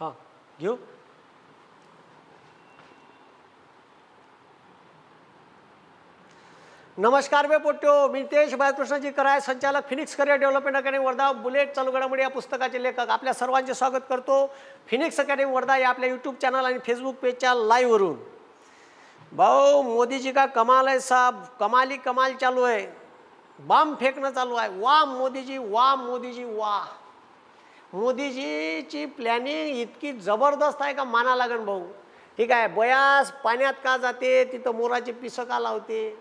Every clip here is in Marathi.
हां घेऊ? नमस्कार बे पोट्यो मी तेज बाळकृष्णजी कराय संचालक Phoenix career development academy Wardha bullet चालू घडामोडी या पुस्तकाचे लेखक. आपल्या सर्वांचे स्वागत करतो फिनिक्स अकॅडमी वर्धा या आपल्या यूट्यूब चॅनल आणि फेसबुक पेजच्या लाईव्हवरून भाऊ मोदीजी का कमाल आहे साहब? कमाली कमाल चालू आहे. बाम फेकणं चालू आहे. वा मोदीजी वा मोदीजी वा मोदीजीची प्लॅनिंग इतकी जबरदस्त आहे का माना लागण भाऊ? ठीक आहे बयास पाण्यात का जाते? तिथं मोराची पिसं का लावते?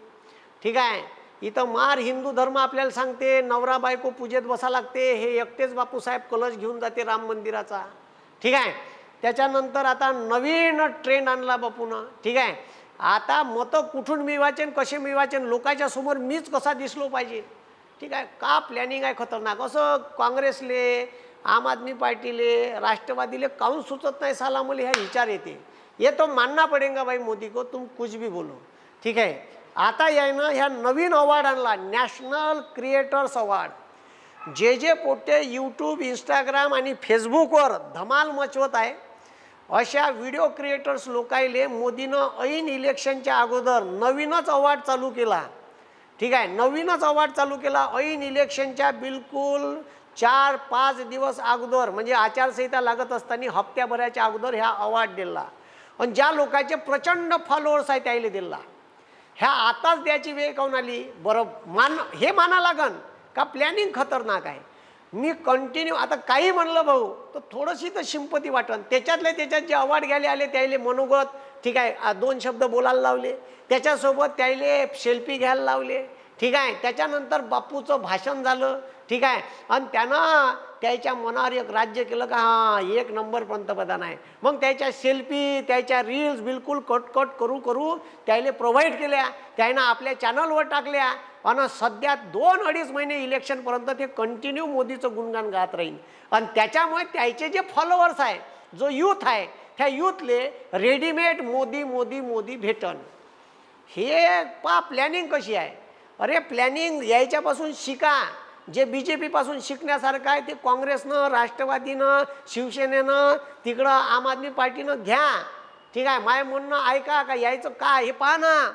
ठीक आहे इथं मार हिंदू धर्म आपल्याला सांगते नवरा बायको पूजेत बसा लागते हे एकटेच बापूसाहेब कलश घेऊन जाते राम मंदिराचा. ठीक आहे त्याच्यानंतर आता नवीन ट्रेंड आणला बापूनं. ठीक आहे आता मतं कुठून मिळवाचेन कसे मिळवाचेन लोकांच्या समोर मीच कसा दिसलो पाहिजे? ठीक आहे का प्लॅनिंग आहे खतरनाक? असं काँग्रेसले आम आदमी पार्टीले राष्ट्रवादीले काहून सुचत नाही साला मुली ह्या विचार येते. ये तो मानना पडेगा भाई मोदी को तुम कुछ भी बोलो. ठीक आहे? आता यायनं ह्या नवीन अवॉर्ड आणला नॅशनल क्रिएटर्स अवॉर्ड जे जे पोटे यूट्यूब इंस्टाग्राम आणि फेसबुकवर धमाल मचवत आहे अशा व्हिडिओ क्रिएटर्स लोकायले मोदीनं ऐन इलेक्शनच्या अगोदर नवीनच अवॉर्ड चालू केला. ठीक आहे? नवीनच अवॉर्ड चालू केला ऐन इलेक्शनच्या बिलकुल चार पाच दिवस अगोदर म्हणजे आचारसंहिता लागत असताना हप्त्याभराच्या अगोदर ह्या अवॉर्ड दिला. आणि ज्या लोकांचे प्रचंड फॉलोअर्स आहे त्याला दिला. ह्या आताच द्यायची वेळ काऊन आली? बरं मान हे माना लागन का प्लॅनिंग खतरनाक आहे? मी कंटिन्यू आता काही म्हणलं भाऊ तर थोडीशी तर शिंपती वाटन. त्याच्यातले त्याच्यात जे अवॉर्ड घ्यायला आले त्याले मनोगत ठीक आहे दोन शब्द बोलायला लावले. त्याच्यासोबत त्याले सेल्फी घ्यायला लावले. ठीक आहे त्याच्यानंतर बापूचं भाषण झालं. ठीक आहे? आणि त्यानं त्याच्या मनावर एक राज्य केलं का हां एक नंबर पंतप्रधान आहे. मग त्याच्या सेल्फी त्याच्या रील्स बिलकुल कट कट करू करू त्याला प्रोव्हाइड केल्या. त्यानं आपल्या चॅनलवर टाकल्या. आणि सध्या दोन अडीच महिने इलेक्शनपर्यंत ते कंटिन्यू मोदीचं गुणगान गात राहील. आणि त्याच्यामुळे त्याचे जे फॉलोअर्स आहे जो यूथ आहे त्या यूथले रेडीमेड मोदी मोदी मोदी भेटन. हे पा प्लॅनिंग कशी आहे? अरे प्लॅनिंग यायच्यापासून शिका. जे बी जे पीपासून शिकण्यासारखं आहे ते काँग्रेसनं राष्ट्रवादीनं शिवसेनेनं तिकडं आम आदमी पार्टीनं घ्या. ठीक आहे माय म्हणणं ऐका का यायचं काय हे पहा ना.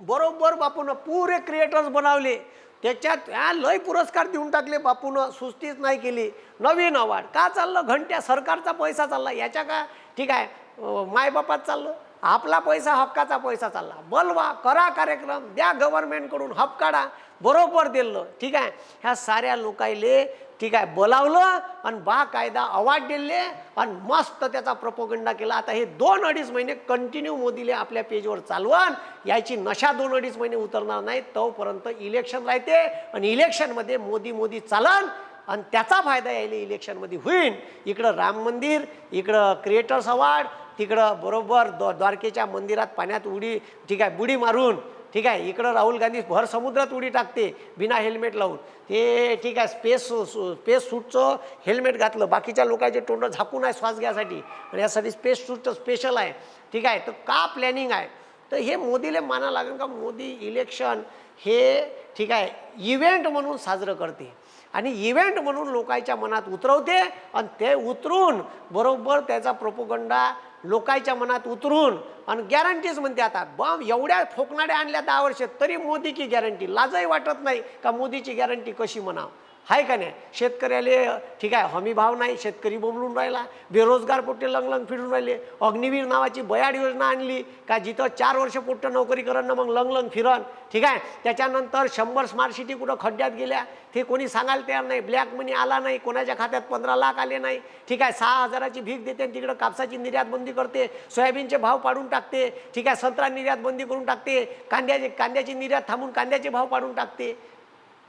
बरोबर बापूनं पुरे क्रिएटर्स बनवले. त्याच्यात ह्या लय पुरस्कार देऊन टाकले बापूनं सुस्तीच नाही केली. नवीन अवार्ड का चाललं? घंट्या सरकारचा पैसा चालला. याच्या का? ठीक आहे मायबापात चाललं. आपला पैसा हक्काचा पैसा चालला. बलवा करा कार्यक्रम द्या गव्हर्नमेंटकडून हप काढा. बरोबर दिलं. ठीक आहे? ह्या साऱ्या लोकायले ठीक आहे बोलावलं आणि बा कायदा अवार्ड दिले आणि मस्त त्याचा प्रपोगंडा केला. आता हे दोन अडीच महिने कंटिन्यू मोदीले आपल्या पेजवर चालवण. याची नशा दोन अडीच महिने उतरणार नाही. तोपर्यंत इलेक्शन राहते आणि इलेक्शनमध्ये मोदी मोदी चालन. आणि त्याचा फायदा यायला इलेक्शनमध्ये होईल इकडं राम मंदिर इकडं क्रिएटर्स अवॉर्ड तिकडं बरोबर द्वा द्वारकेच्या मंदिरात पाण्यात उडी ठीक आहे बुडी मारून ठीक आहे इकडं राहुल गांधी भर समुद्रात उडी टाकते बिना हेल्मेट लावून. ते ठीक आहे स्पेस स्पेस सूटचं हेल्मेट घातलं. बाकीच्या लोकांचे तोंड झाकून आहे श्वास घ्यासाठी. आणि यासाठी स्पेस सूटचं स्पेशल आहे. ठीक आहे तर का प्लॅनिंग आहे? तर हे मोदीला माना लागेल का? मोदी इलेक्शन हे ठीक आहे इव्हेंट म्हणून साजरं करते. आणि इव्हेंट म्हणून लोकांच्या मनात उतरवते आणि ते उतरून बरोबर त्याचा प्रोपोगंडा लोकांच्या मनात उतरून आणि गॅरंटीज म्हणते आता बम एवढ्या ठोकणाऱ्या आणल्या दहा वर्ष तरी मोदी की गॅरंटी लाजही वाटत नाही का मोदीची गॅरंटी कशी म्हणावं? आहे का नाही? शेतकऱ्याले ठीक आहे हमी भाव नाही शेतकरी बोंबलून राहिला बेरोजगार पोट्टे लंगलंग फिरून राहिले अग्निवीर नावाची बयाड योजना आणली का जिथं चार वर्ष पोट्ट नोकरी करण ना मग लंगलंग फिरन ठीक आहे? त्याच्यानंतर शंभर स्मार्ट सिटी कुठं खड्ड्यात गेल्या ते कोणी सांगायला तयार नाही ब्लॅक मनी आला नाही कोणाच्या खात्यात पंधरा लाख आले नाही ठीक आहे? सहा हजाराची भीक देते आणि तिकडं कापसाची निर्यात बंदी करते सोयाबीनचे भाव पाडून टाकते ठीक आहे? संत्रा निर्यात बंदी करून टाकते कांद्याचे कांद्याची निर्यात थांबून कांद्याचे भाव पाडून टाकते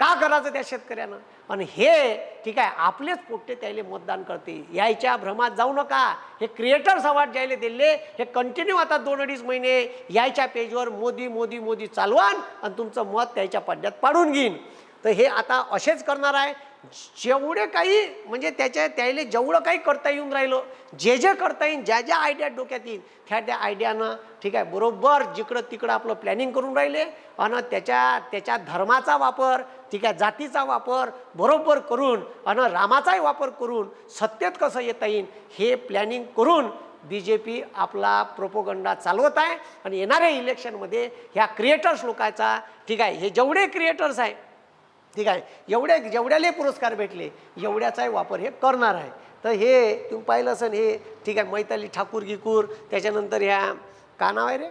का करायचं त्या शेतकऱ्यानं? आणि हे ठीक आहे आपलेच पोट्टे त्याला मतदान करते. यायच्या भ्रमात जाऊ नका. हे क्रिएटर्स अवॉर्ड ज्याला दिले हे कंटिन्यू आता दोन अडीच महिने यायच्या पेजवर मोदी मोदी मोदी चालवान आणि तुमचं मत त्याच्या पड्ड्यात पाडून घेईन. तर हे आता असेच करणार आहे. जेवढे काही म्हणजे त्याच्या त्याला जेवढं काही करता येऊन राहिलं जे जे करता येईल ज्या ज्या आयडिया डोक्यात येईल त्या त्या आयडियानं ठीक आहे बरोबर जिकडं तिकडं आपलं प्लॅनिंग करून राहिले. आणि त्याच्या त्याच्या धर्माचा वापर ठीक आहे जातीचा वापर बरोबर करून आणि रामाचाही वापर करून सत्तेत कसं येता येईल हे प्लॅनिंग करून बी जे पी आपला प्रोपोगंडा चालवत आहे आणि येणाऱ्या इलेक्शनमध्ये ह्या क्रिएटर्स लोकांचा ठीक आहे हे जेवढे क्रिएटर्स आहे ठीक आहे एवढे जेवढ्याले पुरस्कार भेटले एवढ्याचाही वापर हे करणार आहे. तर हे तुम्ही पाहिलं असेल हे ठीक आहे मैताली ठाकूर गिकूर त्याच्यानंतर ह्या का नाव आहे रे?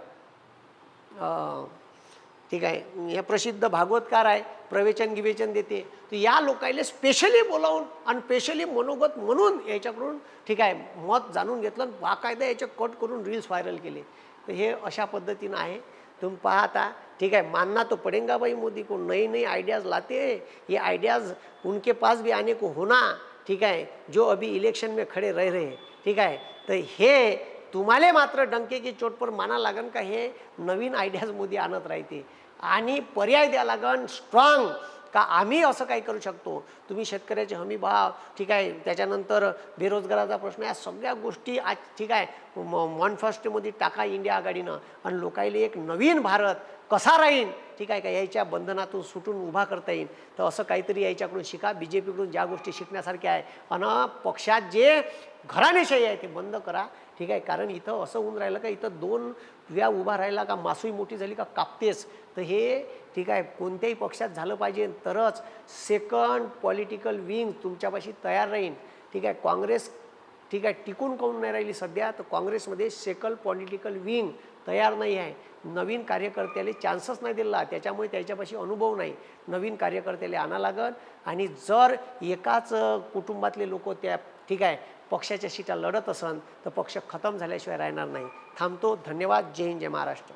ठीक आहे? हे प्रसिद्ध भागवतकार आहे प्रवेचन गिवेचन देते. तर या लोकायले स्पेशली बोलावून आणि स्पेशली मनोगत म्हणून याच्याकडून ठीक आहे मत जाणून घेतलं आणि बाकायदा याचे कट करून रील्स व्हायरल केले. तर हे अशा पद्धतीनं आहे. तुम्ही पाहता ठीक है मानना तो पड़ेगा भाई मोदी को नई नई आइडियाज़ लाते. हैं ये आइडियाज़ उनके पास भी आने को होना ठीक है जो अभी इलेक्शन में खड़े रह रहे हैं ठीक आहे. तर हे तुम्हाला मात्र डंकेची चोटपर माना लागन का हे नवीन आयडियाज मोदी आणत राहते. आणि पर्याय द्या लागन स्ट्रॉंग का आम्ही असं काही करू शकतो? तुम्ही शेतकऱ्याचे हमी भाव ठीक आहे त्याच्यानंतर बेरोजगाराचा प्रश्न या सगळ्या गोष्टी आज ठीक आहे वन फर्स्टमध्ये टाका इंडिया आघाडीनं. आणि लोकायला एक नवीन भारत कसा राहील ठीक आहे का? याच्या बंधनातून सुटून उभा करता येईल तर असं काहीतरी याच्याकडून शिका. बी जे पीकडून ज्या गोष्टी शिकण्यासारख्या आहे. आणि पक्षात जे घराणेशाही आहे ते बंद करा. ठीक आहे? कारण इथं असं होऊन राहिलं का इथं दोन व्या उभा राहिला का मासूई मोठी झाली का कापतेच. तर हे ठीक आहे कोणत्याही पक्षात झालं पाहिजे. तरच सेकंड पॉलिटिकल विंग तुमच्यापाशी तयार राहील ठीक आहे? काँग्रेस ठीक आहे टिकून काऊन नाही राहिली सध्या? तर काँग्रेसमध्ये सेकल पॉलिटिकल विंग तयार नाही आहे. नवीन कार्यकर्त्याला चान्सच नाही दिला. त्याच्यामुळे त्याच्यापाशी अनुभव नाही. नवीन कार्यकर्त्याला आणा लागल. आणि जर एकाच कुटुंबातले लोक त्या ठीक आहे पक्षाच्या शीटा लढत असन तर पक्ष खतम झाल्याशिवाय राहणार नाही. थांबतो. धन्यवाद. जय हिंद जय महाराष्ट्र.